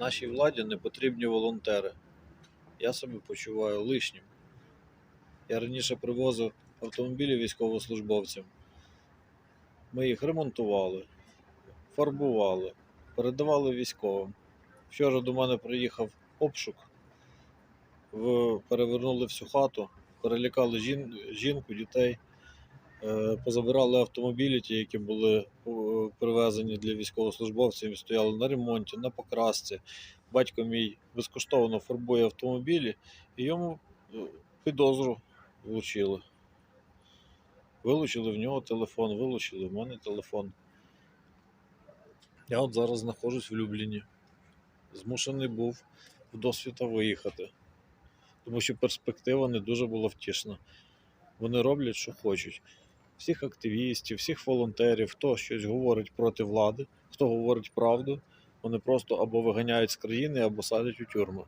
Нашій владі не потрібні волонтери. Я себе почуваю лишнім. Я раніше привозив автомобілі військовослужбовцям. Ми їх ремонтували, фарбували, передавали військовим. Вчора до мене приїхав обшук, перевернули всю хату, перелякали жін, жінку, дітей, е, позабирали автомобілі, ті, які були е, привезені для військовослужбовців, стояли на ремонті, на покрасці. Батько мій безкоштовно фарбує автомобілі, і йому е, підозру влучили. Вилучили в нього телефон, вилучили в мене телефон. Я от зараз знаходжусь в Любліні. Змушений був в досвіта виїхати, тому що перспектива не дуже була втішна. Вони роблять, що хочуть. Всіх активістів, всіх волонтерів, хто щось говорить проти влади, хто говорить правду, вони просто або виганяють з країни, або садять у тюрми.